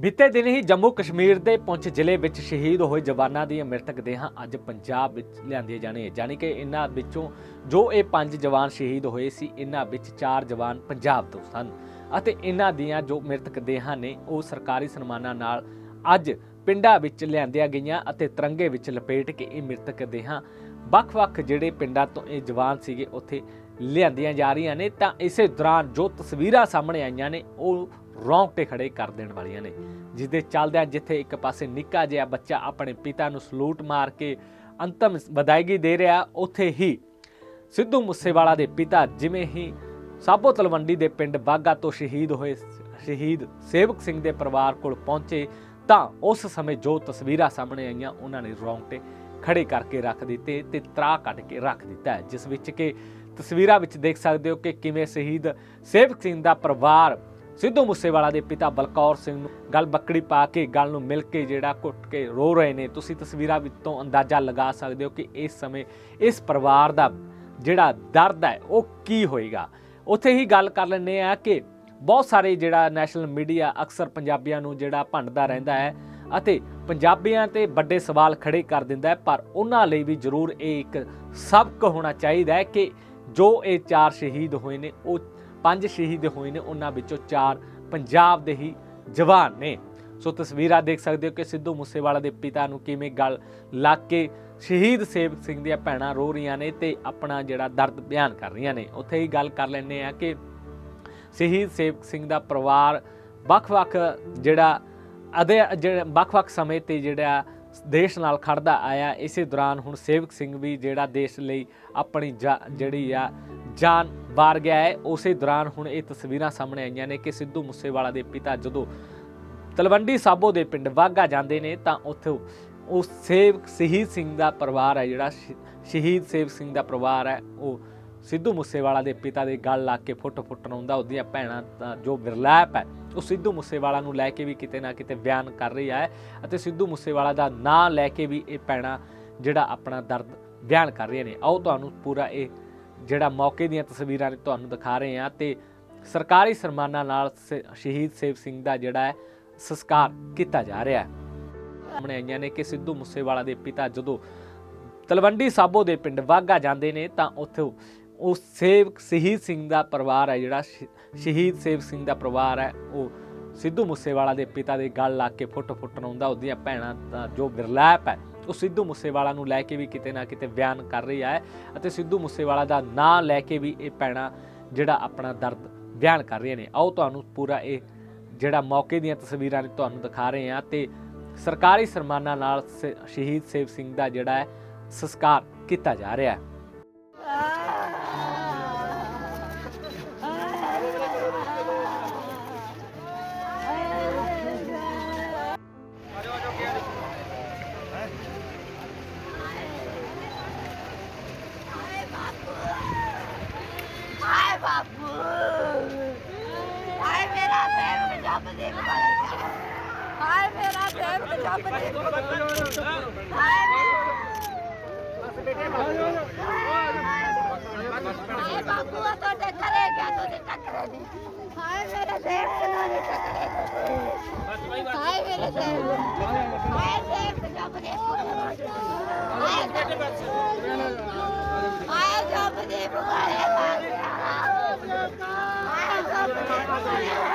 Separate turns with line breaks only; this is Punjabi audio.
ਬੀਤੇ ਦਿਨ ਹੀ ਜੰਮੂ ਕਸ਼ਮੀਰ ਦੇ ਪੁੰਛ ਜ਼ਿਲ੍ਹੇ ਵਿੱਚ ਸ਼ਹੀਦ ਹੋਏ ਜਵਾਨਾਂ ਦੀਆਂ ਮ੍ਰਿਤਕ ਦੇਹਾਂ ਅੱਜ ਪੰਜਾਬ ਵਿੱਚ ਲਿਆਂਦੀਆਂ ਜਾਣੀਆਂ। ਜਾਣੀ ਕਿ ਇਹਨਾਂ ਵਿੱਚੋਂ ਜੋ ਇਹ ਪੰਜ ਜਵਾਨ ਸ਼ਹੀਦ ਹੋਏ ਸੀ, ਇਹਨਾਂ ਵਿੱਚ ਚਾਰ ਜਵਾਨ ਪੰਜਾਬ ਤੋਂ ਸਨ ਅਤੇ ਇਹਨਾਂ ਦੀਆਂ ਜੋ ਮ੍ਰਿਤਕ ਦੇਹਾਂ ਨੇ, ਉਹ ਸਰਕਾਰੀ ਸਨਮਾਨਾਂ ਨਾਲ ਅੱਜ ਪਿੰਡਾਂ ਵਿੱਚ ਲਿਆਂਦੀਆਂ ਗਈਆਂ ਅਤੇ ਤਿਰੰਗੇ ਵਿੱਚ ਲਪੇਟ ਕੇ ਇਹ ਮ੍ਰਿਤਕ ਦੇਹਾਂ ਵੱਖ-ਵੱਖ ਜਿਹੜੇ ਪਿੰਡਾਂ ਤੋਂ ਇਹ ਜਵਾਨ ਸੀਗੇ, ਉੱਥੇ ਲਿਆਂਦੀਆਂ ਜਾ ਰਹੀਆਂ ਨੇ। ਤਾਂ ਇਸੇ ਦੌਰਾਨ ਜੋ ਤਸਵੀਰਾਂ ਸਾਹਮਣੇ ਆਈਆਂ ਨੇ, ਉਹ ਰੌਂਗਟੇ ਖੜੇ ਕਰ ਦੇਣ ਵਾਲੀਆਂ ਨੇ ਜਿਸ ਦੇ ਚੱਲਦਿਆਂ ਜਿੱਥੇ ਇੱਕ ਪਾਸੇ ਨਿੱਕਾ ਜਿਹਾ ਬੱਚਾ ਆਪਣੇ ਪਿਤਾ ਨੂੰ ਸਲੂਟ ਮਾਰ ਕੇ ਅੰਤਮ ਵਿਦਾਇਗੀ ਦੇ ਰਿਹਾ, ਉੱਥੇ ਹੀ ਸਿੱਧੂ ਮੂਸੇਵਾਲਾ ਦੇ ਪਿਤਾ ਜਿਵੇਂ ਹੀ ਸਾਬੋ ਤਲਵੰਡੀ ਦੇ ਪਿੰਡ ਬਾਗਾ ਤੋਂ ਸ਼ਹੀਦ ਹੋਏ, ਸ਼ਹੀਦ ਸੇਵਕ ਸਿੰਘ ਦੇ ਪਰਿਵਾਰ ਕੋਲ ਪਹੁੰਚੇ, ਤਾਂ ਉਸ ਸਮੇਂ ਜੋ ਤਸਵੀਰਾਂ ਸਾਹਮਣੇ ਆਈਆਂ, ਉਹਨਾਂ ਨੇ ਰੌਂਗਟੇ ਖੜੇ ਕਰਕੇ ਰੱਖ ਦਿੱਤੇ ਤੇ ਤਰਾ ਕੱਢ ਕੇ ਰੱਖ ਦਿੱਤਾ, ਜਿਸ ਵਿੱਚ ਕਿ ਤਸਵੀਰਾਂ ਵਿੱਚ ਦੇਖ ਸਕਦੇ ਹੋ ਕਿ ਕਿਵੇਂ ਸ਼ਹੀਦ ਸੇਵਕ ਸਿੰਘ ਦਾ ਪਰਿਵਾਰ ਸਿੱਧੂ ਮੂਸੇਵਾਲਾ ਦੇ ਪਿਤਾ ਬਲਕੌਰ ਸਿੰਘ ਨੂੰ ਗਲ ਬੱਕੜੀ ਪਾ ਕੇ, ਗਲ ਨੂੰ ਮਿਲ ਕੇ ਜਿਹੜਾ ਘੁੱਟ ਕੇ ਰੋ ਰਹੇ ਨੇ। ਤੁਸੀਂ ਤਸਵੀਰਾਂ ਵਿੱਚੋਂ ਅੰਦਾਜ਼ਾ ਲਗਾ ਸਕਦੇ ਹੋ ਕਿ ਇਸ ਸਮੇਂ ਇਸ ਪਰਿਵਾਰ ਦਾ ਜਿਹੜਾ ਦਰਦ ਹੈ, ਉਹ ਕੀ ਹੋਏਗਾ? ਉੱਥੇ ਹੀ ਗੱਲ ਕਰ ਲੈਂਦੇ ਆ ਕਿ ਬਹੁਤ ਸਾਰੇ ਜਿਹੜਾ ਨੈਸ਼ਨਲ ਮੀਡੀਆ ਅਕਸਰ ਪੰਜਾਬੀਆਂ ਨੂੰ ਜਿਹੜਾ ਭੰਡਦਾ ਰਹਿੰਦਾ ਹੈ ਅਤੇ ਪੰਜਾਬੀਆਂ ਤੇ ਵੱਡੇ ਸਵਾਲ ਖੜੇ ਕਰ ਦਿੰਦਾ ਹੈ, ਪਰ ਉਹਨਾਂ ਲਈ ਵੀ ਜ਼ਰੂਰ ਇਹ ਇੱਕ ਸਬਕ ਹੋਣਾ ਚਾਹੀਦਾ ਹੈ ਕਿ ਜੋ ਇਹ ਚਾਰ ਸ਼ਹੀਦ ਹੋਏ ਨੇ, ਉਹ ਪੰਜ ਸ਼ਹੀਦ ਹੋਏ ਨੇ, ਉਹਨਾਂ ਵਿੱਚੋਂ ਚਾਰ ਪੰਜਾਬ ਦੇ ਹੀ ਜਵਾਨ ਨੇ। ਸੋ ਤਸਵੀਰਾਂ ਦੇਖ ਸਕਦੇ ਹੋ ਕਿ ਸਿੱਧੂ ਮੂਸੇਵਾਲਾ ਦੇ ਪਿਤਾ ਨੂੰ ਕਿਵੇਂ ਗਲ ਲੱਗ ਕੇ ਸ਼ਹੀਦ ਸੇਵਕ ਸਿੰਘ ਦੀਆਂ ਭੈਣਾਂ ਰੋ ਰਹੀਆਂ ਨੇ ਤੇ ਆਪਣਾ ਜਿਹੜਾ ਦਰਦ ਬਿਆਨ ਕਰ ਰਹੀਆਂ ਨੇ। ਉੱਥੇ ਹੀ ਗੱਲ ਕਰ ਲੈਂਦੇ ਆ ਕਿ ਸ਼ਹੀਦ ਸੇਵਕ ਸਿੰਘ ਦਾ ਪਰਿਵਾਰ ਵੱਖ-ਵੱਖ ਜਿਹੜਾ ਅਦੇ ਜਿਹੜਾ ਵੱਖ-ਵੱਖ ਸਮੇਂ ਤੇ ਜਿਹੜਾ ਦੇਸ਼ ਨਾਲ ਖੜਦਾ ਆਇਆ, ਇਸੇ ਦੌਰਾਨ ਹੁਣ ਸੇਵਕ ਸਿੰਘ ਵੀ ਜਿਹੜਾ ਦੇਸ਼ ਲਈ ਆਪਣੀ ਜਾ- ਜਿਹੜੀ ਆ ਜਾਨ ਵਾਰ ਗਿਆ ਹੈ। ਉਸੇ ਦੌਰਾਨ ਹੁਣ ਇਹ ਤਸਵੀਰਾਂ ਸਾਹਮਣੇ ਆਈਆਂ ਨੇ ਕਿ ਸਿੱਧੂ ਮੂਸੇਵਾਲਾ ਦੇ ਪਿਤਾ ਜਦੋਂ ਤਲਵੰਡੀ ਸਾਬੋ ਦੇ ਪਿੰਡ ਵਾਗਾ ਜਾਂਦੇ ਨੇ ਤਾਂ ਉੱਥੇ ਉਹ ਸੇਵਕ ਸ਼ਹੀਦ ਸਿੰਘ ਦਾ ਪਰਿਵਾਰ ਹੈ, ਜਿਹੜਾ ਸ਼- ਸ਼ਹੀਦ ਸੇਵਕ ਸਿੰਘ ਦਾ ਪਰਿਵਾਰ ਹੈ। ਉਹ ਸਿੱਧੂ ਮੂਸੇਵਾਲਾ ਦੇ ਪਿਤਾ ਦੇ ਗਲ ਲਾ ਕੇ ਫੁੱਟ ਫੁੱਟਣ ਆਉਂਦਾ ਉਹਦੀਆਂ ਭੈਣਾਂ ਦਾ ਜੋ ਵਿਰਲਾਪ ਹੈ, ਉਹ ਸਿੱਧੂ ਮੂਸੇਵਾਲਾ ਨੂੰ ਲੈ ਕੇ ਵੀ ਕਿਤੇ ਨਾ ਕਿਤੇ ਬਿਆਨ ਕਰ ਰਹੀ ਹੈ ਅਤੇ ਸਿੱਧੂ ਮੂਸੇਵਾਲਾ ਦਾ ਨਾਂ ਲੈ ਕੇ ਵੀ ਇਹ ਭੈਣਾਂ ਜਿਹੜਾ ਆਪਣਾ ਦਰਦ ਬਿਆਨ ਕਰ ਰਹੀਆਂ ਨੇ। ਆਓ ਤੁਹਾਨੂੰ ਪੂਰਾ ਇਹ ਜਿਹੜਾ ਮੌਕੇ ਦੀਆਂ ਤਸਵੀਰਾਂ ਤੁਹਾਨੂੰ ਦਿਖਾ ਰਹੇ ਹਾਂ ਤੇ ਸਰਕਾਰੀ ਸਨਮਾਨਾਂ ਨਾਲ ਸ- ਸ਼ਹੀਦ ਸੇਵ ਸਿੰਘ ਦਾ ਜਿਹੜਾ ਹੈ ਸੰਸਕਾਰ ਕੀਤਾ ਜਾ ਰਿਹਾ ਹੈ। ਸਾਹਮਣੇ ਆਈਆਂ ਨੇ ਕਿ ਸਿੱਧੂ ਮੂਸੇਵਾਲਾ ਦੇ ਪਿਤਾ ਜਦੋਂ ਤਲਵੰਡੀ ਸਾਬੋ ਦੇ ਪਿੰਡ ਵਾਗਾ ਜਾਂਦੇ ਨੇ ਤਾਂ ਉੱਥੇ ਉਹ ਸੇਵਕ ਸ਼ਹੀਦ ਸਿੰਘ ਦਾ ਪਰਿਵਾਰ ਹੈ ਜਿਹੜਾ ਸ਼- ਸ਼ਹੀਦ ਸੇਵ ਸਿੰਘ ਦਾ ਪਰਿਵਾਰ ਹੈ। ਉਹ ਸਿੱਧੂ ਮੂਸੇਵਾਲਾ ਦੇ ਪਿਤਾ ਦੇ ਗਲ ਲਾ ਕੇ ਫੁੱਟ ਫੁੱਟਣ ਆਉਂਦਾ ਉਹਦੀਆਂ ਭੈਣਾਂ ਦਾ ਜੋ ਵਿਰਲਾਪ ਹੈ ਉਹ ਸਿੱਧੂ ਮੂਸੇਵਾਲਾ ਨੂੰ ਲੈ ਕੇ ਵੀ ਕਿਤੇ ਨਾ ਕਿਤੇ ਬਿਆਨ ਕਰ ਰਹੀ ਹੈ ਅਤੇ ਸਿੱਧੂ ਮੂਸੇਵਾਲਾ ਦਾ ਨਾਂ ਲੈ ਕੇ ਵੀ ਇਹ ਭੈਣਾਂ ਜਿਹੜਾ ਆਪਣਾ ਦਰਦ ਬਿਆਨ ਕਰ ਰਹੀਆਂ ਨੇ। ਆਓ ਤੁਹਾਨੂੰ ਪੂਰਾ ਇਹ ਜਿਹੜਾ ਮੌਕੇ ਦੀਆਂ ਤਸਵੀਰਾਂ ਤੁਹਾਨੂੰ ਦਿਖਾ ਰਹੇ ਹਾਂ ਤੇ ਸਰਕਾਰੀ ਸਨਮਾਨਾਂ ਨਾਲ ਸ- ਸ਼ਹੀਦ ਸੇਵ ਸਿੰਘ ਦਾ ਜਿਹੜਾ ਹੈ ਸੰਸਕਾਰ ਕੀਤਾ ਜਾ ਰਿਹਾ ਹੈ।
ਹਾਏ ਮੇਰਾ ਦੇਵ ਜੱਬ ਦੇ। ਹਾਏ ਹਾਏ ਬਾਪੂ, ਆ ਤੁਹਾਡੇ ਘਰੇ ਗਿਆ, ਤੁਸੀਂ ਟੱਕਰੇ ਨਹੀਂ। ਹਾਏ ਮੇਰੇ ਦੇਵ ਨੂੰ ਨਹੀਂ ਟੱਕਰੇ ਤੁਸੀਂ। ਹਾਏ ਮੇਰੇ ਦੇਵ। ਹਾਏ ਦੇਵ ਜੱਬ ਦੇ। ਹਾਏ ਦੇਵ। ਆਏ ਜੱਬ ਦੇ ਬੁਗਾਰੇ ਮਾਰਿਆ ਆਏ ਜੱਬ ਦੇ। ਬੁਗਾਰੇ